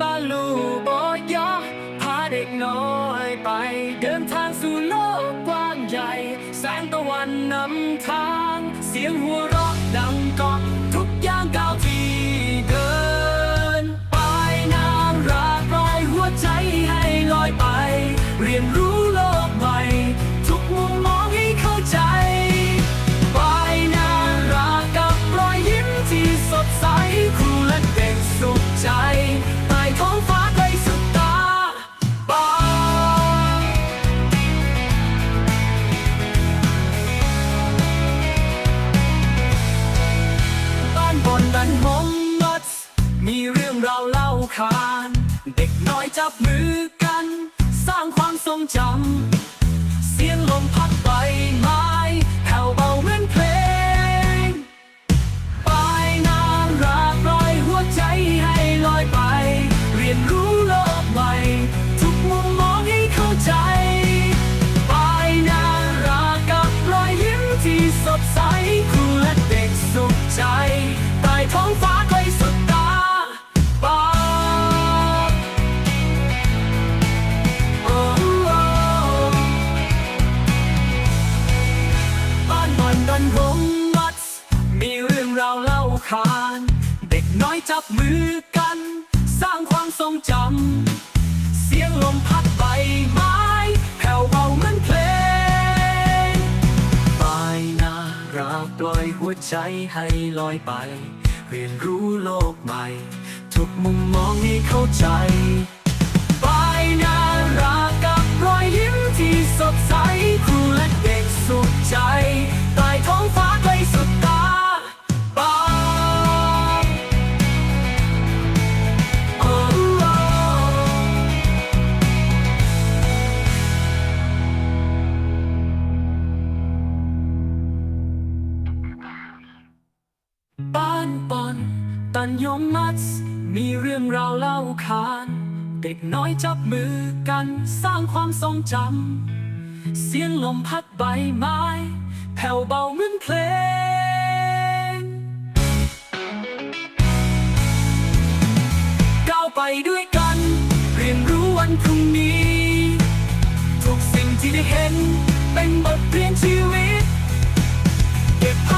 บาลูบอยอพาเด็กน้อยไป เดินทางสู่โลกกว้างใหญ่ แสงตะวันนำทาง เสียงหัวเราะดังก้องทุกย่างก้าวที่เดิน ไปนางรักลอยหัวใจให้ลอยไป เรียนรู้ บันมงมัด มีเรื่องราวเล่าขาน เด็กน้อยจับมือกัน สร้างความทรงจำ เสียงลมพัดไปมา ดอนรงมัดมีเรื่องราวเล่าขาน เด็กน้อยจับมือกัน สร้างความทรงจำ เสียงลมพัดใบไม้แผ่วเบาเหมือนเพลงปลายนาราวปล่อยหัวใจให้ลอยไป เรียนรู้โลกใหม่ ทุกมุมมองให้เข้าใจ ตันยมมัดมีเรื่องราวเล่าขาน เด็กน้อยจับมือกันสร้างความทรงจำ เสียงลมพัดใบไม้ แผ่วเบาเหมือนเพลง ก้าวไปด้วยกัน เรียนรู้วันพรุ่งนี้ ทุกสิ่งที่ได้เห็นเป็นบทเรียนชีวิต เก็บ